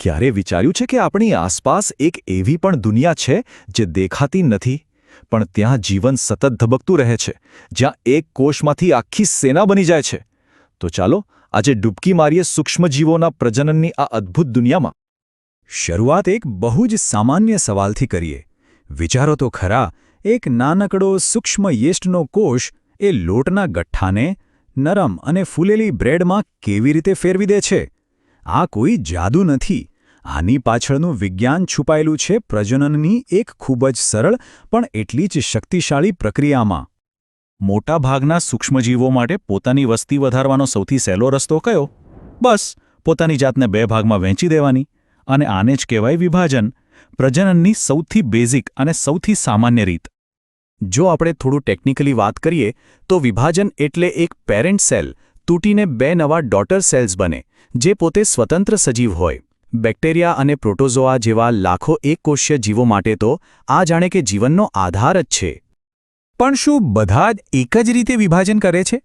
ક્યારે વિચાર્યું છે કે આપણી આસપાસ એક એવી પણ દુનિયા છે જે દેખાતી નથી? પણ ત્યાં જીવન સતત ધબકતું રહે છે. જ્યાં એક કોષમાંથી આખી સેના બની જાય છે. તો ચાલો આજે ડૂબકી મારીએ સૂક્ષ્મજીવોના પ્રજનનની આ અદ્ભુત દુનિયામાં. શરૂઆત એક બહુ જ સામાન્ય સવાલથી કરીએ. વિચારો તો ખરા, એક નાનકડો સૂક્ષ્મ યેસ્ટનો કોષ એ લોટના ગઠ્ઠાને નરમ અને ફૂલેલી બ્રેડમાં કેવી રીતે ફેરવી દે છે? આ કોઈ જાદુ નથી. આની પાછળનું વિજ્ઞાન છુપાયેલું છે પ્રજનનની એક ખૂબ જ સરળ પણ એટલી જ શક્તિશાળી પ્રક્રિયામાં. મોટાભાગના સૂક્ષ્મજીવો માટે પોતાની વસ્તી વધારવાનો સૌથી સહેલો રસ્તો કયો? બસ, પોતાની જાતને બે ભાગમાં વહેંચી દેવાની, અને આને જ કહેવાય વિભાજન. પ્રજનનની સૌથી બેઝિક અને સૌથી સામાન્ય રીત. જો આપણે થોડું ટેકનિકલી વાત કરીએ, તો વિભાજન એટલે એક પેરેન્ટ સેલ તૂટીને બે નવા ડોટર સેલ્સ બને, જે પોતે સ્વતંત્ર સજીવ હોય. બેક્ટેરિયા અને પ્રોટોઝોઆ જેવા લાખો એકકોષીય જીવો માટે તો આ જાણે કે જીવનનો આધાર જ છે. પણ શું બધા જ એક જ રીતે વિભાજન કરે છે?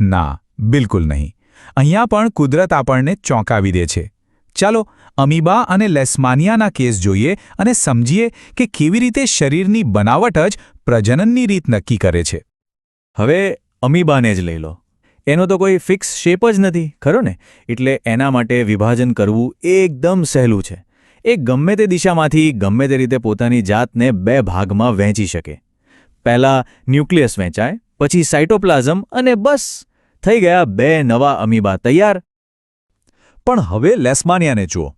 ના, બિલકુલ નહીં. અહીંયા પણ કુદરત આપણને ચોંકાવી દે છે. ચાલો, અમીબા અને લેસ્માનિયાના કેસ જોઈએ અને સમજીએ કે કેવી રીતે શરીરની બનાવટ જ પ્રજનનની રીત નક્કી કરે છે. હવે અમીબાને જ લઈ લો. એનો તો કોઈ ફિક્સ શેપ જ નથી, ખરો ને? એટલે એના માટે વિભાજન કરવું એકદમ સહેલું છે. એ ગમે તે દિશામાંથી, ગમે તે રીતે પોતાની જાતને બે ભાગમાં વહેંચી શકે. પહેલાં ન્યુક્લિયસ વહેંચાય, પછી સાઇટોપ્લાઝમ અને બસ, થઈ ગયા બે નવા અમીબા તૈયાર. પણ હવે લેસ્માનિયાને જુઓ.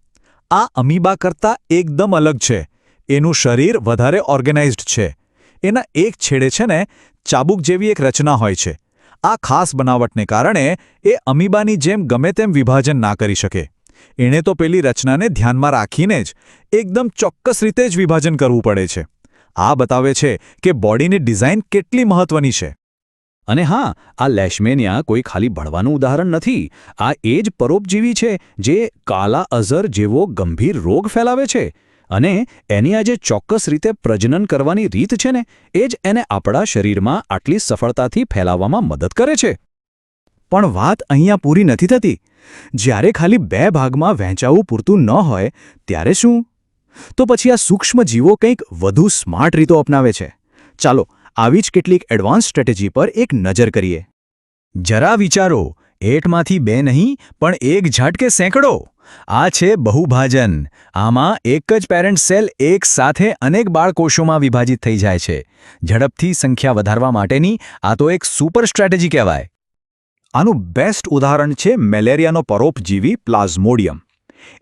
આ અમીબા કરતાં એકદમ અલગ છે. એનું શરીર વધારે ઓર્ગેનાઇઝ્ડ છે. એના એક છેડે છે ને, ચાબુક જેવી એક રચના હોય છે. આ ખાસ બનાવટને કારણે એ અમીબાની જેમ ગમે તેમ વિભાજન ના કરી શકે. એણે તો પેલી રચનાને ધ્યાનમાં રાખીને જ એકદમ ચોક્કસ રીતે જ વિભાજન કરવું પડે છે. આ બતાવે છે કે બોડીની ડિઝાઇન કેટલી મહત્વની છે. અને હા, આ લેશમેનિયા કોઈ ખાલી ભળવાનું ઉદાહરણ નથી. આ એ જ પરોપજીવી છે જે કાલા અઝર જેવો ગંભીર રોગ ફેલાવે છે. અને એની આ જે ચોક્કસ રીતે પ્રજનન કરવાની રીત છે ને, એ જ એને આપણા શરીરમાં આટલી સફળતાથી ફેલાવવામાં મદદ કરે છે. પણ વાત અહીંયા પૂરી નથી થતી. જ્યારે ખાલી બે ભાગમાં વહેંચાવું પૂરતું ન હોય, ત્યારે શું? તો પછી આ સૂક્ષ્મ જીવો કંઈક વધુ સ્માર્ટ રીતો અપનાવે છે. ચાલો, આવી જ કેટલીક એડવાન્સ સ્ટ્રેટેજી પર એક નજર કરીએ. જરા વિચારો એટમાંથી બે નહીં, પણ એક ઝાટકે સેંકડો! આ છે બહુભાજન. આમાં એક જ પેરેન્ટ સેલ એક સાથે અનેક બાળકોષોમાં વિભાજિત થઈ જાય છે. ઝડપથી સંખ્યા વધારવા માટેની આ તો એક સુપર સ્ટ્રેટેજી કહેવાય. આનું બેસ્ટ ઉદાહરણ છે મેલેરિયાનો પરોપજીવી પ્લાઝ્મોડિયમ.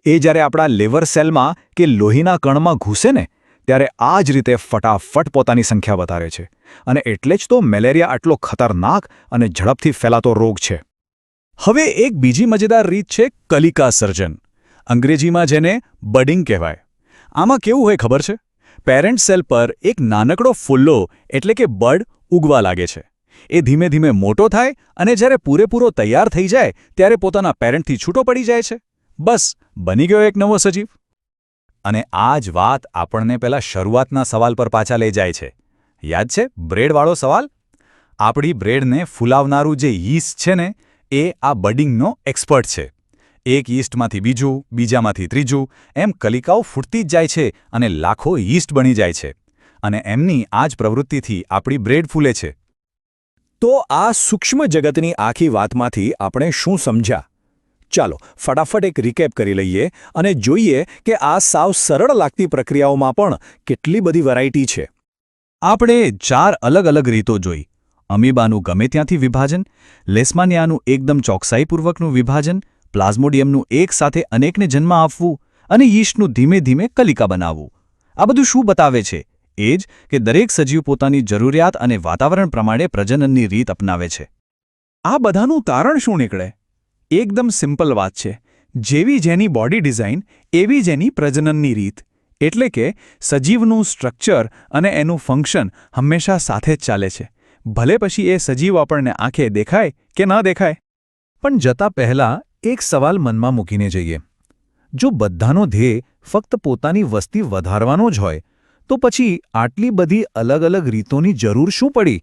એ જ્યારે આપણા લેવર સેલમાં કે લોહીના કણમાં ઘૂસે ને, ત્યારે આ જ રીતે ફટાફટ પોતાની સંખ્યા વધારે છે. અને એટલે જ તો મેલેરિયા આટલો ખતરનાક અને ઝડપથી ફેલાતો રોગ છે. હવે એક બીજી મજેદાર રીત છે કલિકા સર્જન. અંગ્રેજીમાં જેને બડિંગ કહેવાય. આમાં કેવું હોય ખબર છે? પેરેન્ટ સેલ પર એક નાનકડો ફુલ્લો એટલે કે બડ ઉગવા લાગે છે. એ ધીમે ધીમે મોટો થાય અને જ્યારે પૂરેપૂરો તૈયાર થઈ જાય ત્યારે પોતાના પેરેન્ટથી છૂટો પડી જાય છે. બસ, બની ગયો એક નવો સજીવ. અને આ જ વાત આપણને પેલા શરૂઆતના સવાલ પર પાછા લઈ જાય છે. યાદ છે બ્રેડવાળો સવાલ? આપણી બ્રેડને ફૂલાવનારું જે યીસ્ટ છે ને એ આ બડિંગનો એક્સપર્ટ છે. એક યીસ્ટમાંથી બીજું, બીજામાંથી ત્રીજું, એમ કલિકાઓ ફૂટતી જ જાય છે અને લાખો યીસ્ટ બની જાય છે. અને એમની આ જ પ્રવૃત્તિથી આપણી બ્રેડ ફૂલે છે. તો આ સૂક્ષ્મ જગતની આખી વાતમાંથી આપણે શું સમજ્યા? ચાલો, ફટાફટ એક રિકેપ કરી લઈએ અને જોઈએ કે આ સાવ સરળ લાગતી પ્રક્રિયાઓમાં પણ કેટલી બધી વેરાયટી છે. આપણે ચાર અલગ અલગ રીતો જોઈ. અમીબાનું ગમે ત્યાંથી વિભાજન, લેસ્માનિયાનું એકદમ ચોકસાઈપૂર્વકનું વિભાજન, પ્લાઝ્મોડિયમનું એક સાથે અનેકને જન્મ આપવું અને યીસ્ટનું ધીમે ધીમે કલિકા બનાવવું. આ બધું શું બતાવે છે? એ જ કે દરેક સજીવ પોતાની જરૂરિયાત અને વાતાવરણ પ્રમાણે પ્રજનનની રીત અપનાવે છે. આ બધાનું તારણ શું નીકળે? એકદમ સિમ્પલ વાત છે. જેવી જેની બોડી ડિઝાઇન, એવી જેની પ્રજનનની રીત. એટલે કે સજીવનું સ્ટ્રક્ચર અને એનું ફંક્શન હંમેશા સાથે જ ચાલે છે. ભલે પછી એ સજીવ આપણને આંખે દેખાય કે ન દેખાય? પણ જતા પહેલા એક સવાલ મનમાં મૂકીને જઈએ. જો બધાનો ધ્યેય ફક્ત પોતાની વસ્તી વધારવાનો જ હોય તો પછી આટલી બધી અલગ અલગ રીતોની જરૂર શું પડી?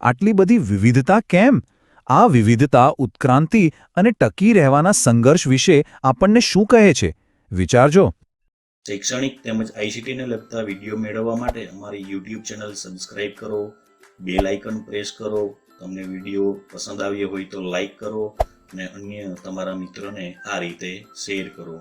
આટલી બધી વિવિધતા કેમ? આ વિવિધતા ઉત્ક્રાંતિ અને ટકી રહેવાના સંઘર્ષ વિશે આપણને શું કહે છે? વિચારજો. શૈક્ષણિક તેમજ આઈસીટીને લગતા વીડિયો મેળવવા માટે અમારી યુટ્યુબ ચેનલ સબસ્ક્રાઇબ કરો. બેલ આઇકન પ્રેસ કરો. તમને વીડિયો પસંદ આવ્યો હોય તો લાઈક કરો અને અન્ય તમારા મિત્રોને આ રીતે શેર કરો.